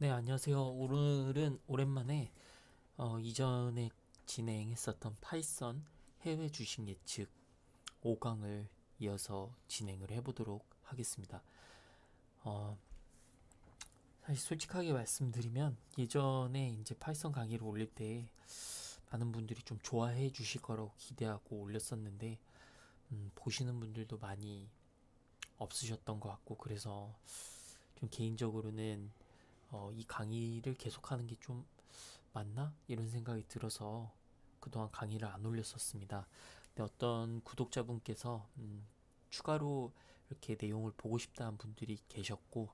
네, 안녕하세요. 오늘은 오랜만에 어, 이전에 진행했었던 파이썬 해외 주식 예측 5강을 이어서 진행을 해보도록 하겠습니다. 어, 사실 솔직하게 말씀드리면 예전에 이제 파이썬 강의를 올릴 때 많은 분들이 좀 좋아해 주실 거라고 기대하고 올렸었는데 음, 보시는 분들도 많이 없으셨던 것 같고 그래서 좀 개인적으로는 어, 이 강의를 계속하는 게 좀 맞나? 이런 생각이 들어서 그동안 강의를 안 올렸었습니다. 근데 어떤 구독자분께서 음, 추가로 이렇게 내용을 보고 싶다는 분들이 계셨고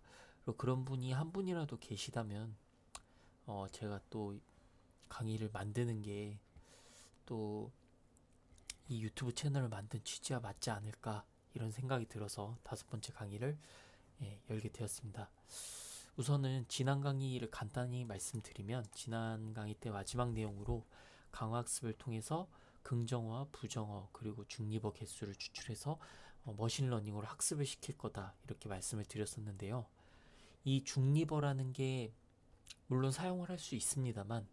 그런 분이 한 분이라도 계시다면 어, 제가 또 강의를 만드는 게 또 이 유튜브 채널을 만든 취지와 맞지 않을까 이런 생각이 들어서 다섯 번째 강의를 예, 열게 되었습니다. 우선은 지난 강의를 간단히 말씀드리면 지난 강의 때 마지막 내용으로 강화학습을 통해서 긍정어와 부정어 그리고 중립어 개수를 추출해서 어, 머신러닝으로 학습을 시킬 거다 이렇게 말씀을 드렸었는데요. 이 중립어라는 게 물론 사용을 할 수 있습니다만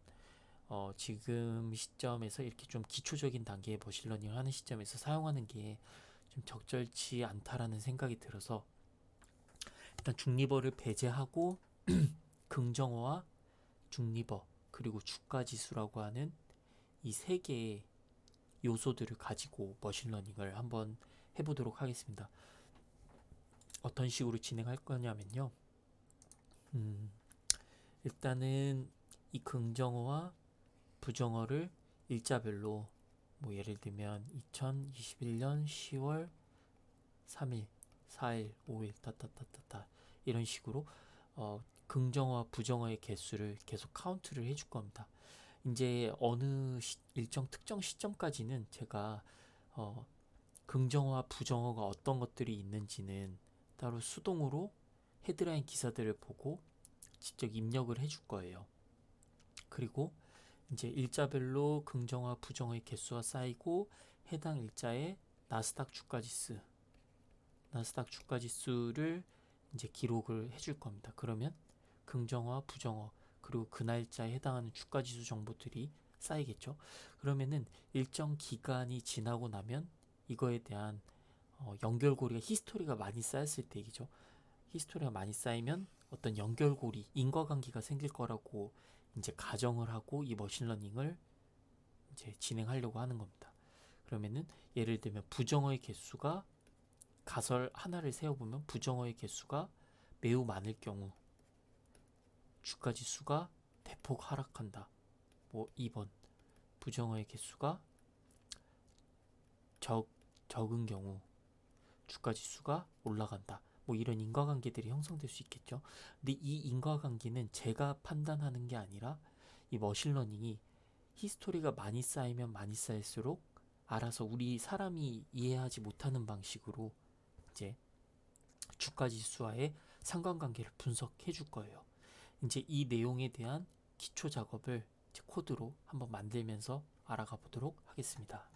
어, 지금 시점에서 이렇게 좀 기초적인 단계의 머신러닝을 하는 시점에서 사용하는 게 좀 적절치 않다라는 생각이 들어서 일단 중립어를 배제하고 긍정어와 중립어 그리고 주가지수라고 하는 이 세 개의 요소들을 가지고 머신러닝을 한번 해보도록 하겠습니다. 어떤 식으로 진행할 거냐면요. 음, 일단은 이 긍정어와 부정어를 일자별로 뭐 예를 들면 2021년 10월 3일 4일, 5일, 따따따따따 이런 식으로 어, 긍정어와 부정어의 개수를 계속 카운트를 해줄 겁니다. 이제 어느 시, 일정 특정 시점까지는 제가 어, 긍정어와 부정어가 어떤 것들이 있는지는 따로 수동으로 헤드라인 기사들을 보고 직접 입력을 해줄 거예요. 그리고 이제 일자별로 긍정화 부정의 개수가 쌓이고 해당 일자의 나스닥 주가지수 나스닥 주가 지수를 이제 기록을 해줄 겁니다. 그러면 긍정화, 부정화 그리고 그 날짜에 해당하는 주가 지수 정보들이 쌓이겠죠. 그러면은 일정 기간이 지나고 나면 이거에 대한 어, 연결고리가 히스토리가 많이 쌓였을 때 얘기죠. 히스토리가 많이 쌓이면 어떤 연결고리, 인과관계가 생길 거라고 이제 가정을 하고 이 머신러닝을 이제 진행하려고 하는 겁니다. 그러면은 예를 들면 부정어의 개수가 가설 하나를 세어보면 부정어의 개수가 매우 많을 경우 주가 지수가 대폭 하락한다. 뭐 2번 부정어의 개수가 적 적은 경우 주가 지수가 올라간다. 뭐 이런 인과관계들이 형성될 수 있겠죠. 근데 이 인과관계는 제가 판단하는 게 아니라 이 머신러닝이 히스토리가 많이 쌓이면 많이 쌓일수록 알아서 우리 사람이 이해하지 못하는 방식으로 이제 주가 지수와의 상관관계를 분석해 줄 거예요. 이제 이 내용에 대한 기초 작업을 코드로 한번 만들면서 알아가 보도록 하겠습니다.